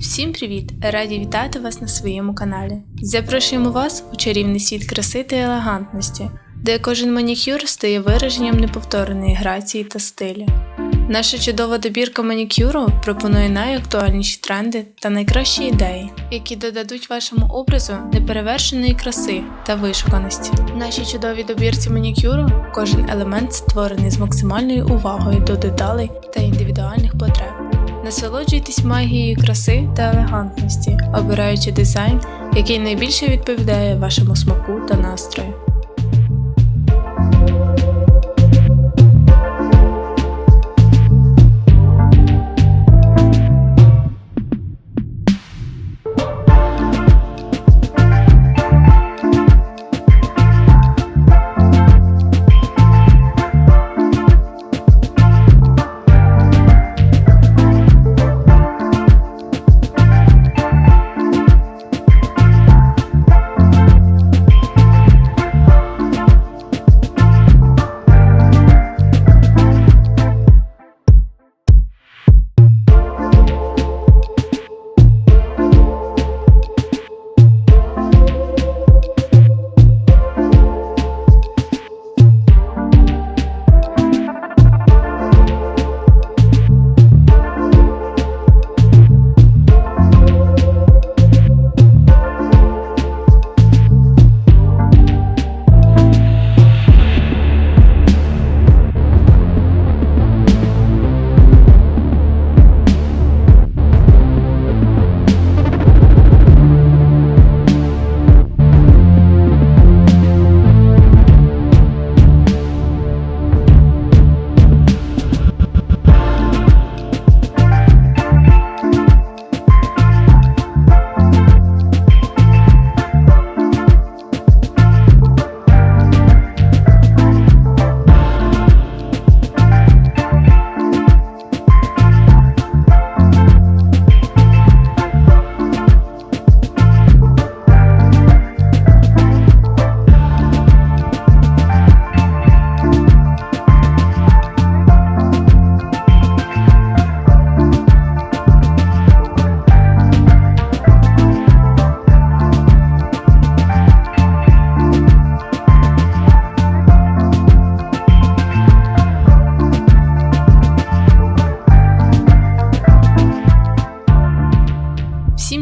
Всім привіт! Раді вітати вас на своєму каналі. Запрошуємо вас у чарівний світ краси та елегантності, де кожен манікюр стає вираженням неповтореної грації та стилю. Наша чудова добірка манікюру пропонує найактуальніші тренди та найкращі ідеї, які додадуть вашому образу неперевершеної краси та вишуканості. В нашій чудовій добірці манікюру кожен елемент створений з максимальною увагою до деталей та індивідуальних потреб. Насолоджуйтесь магією краси та елегантності, обираючи дизайн, який найбільше відповідає вашому смаку та настрою.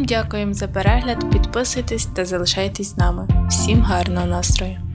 Дякуємо за перегляд, підписуйтесь та залишайтесь з нами. Всім гарного настрою!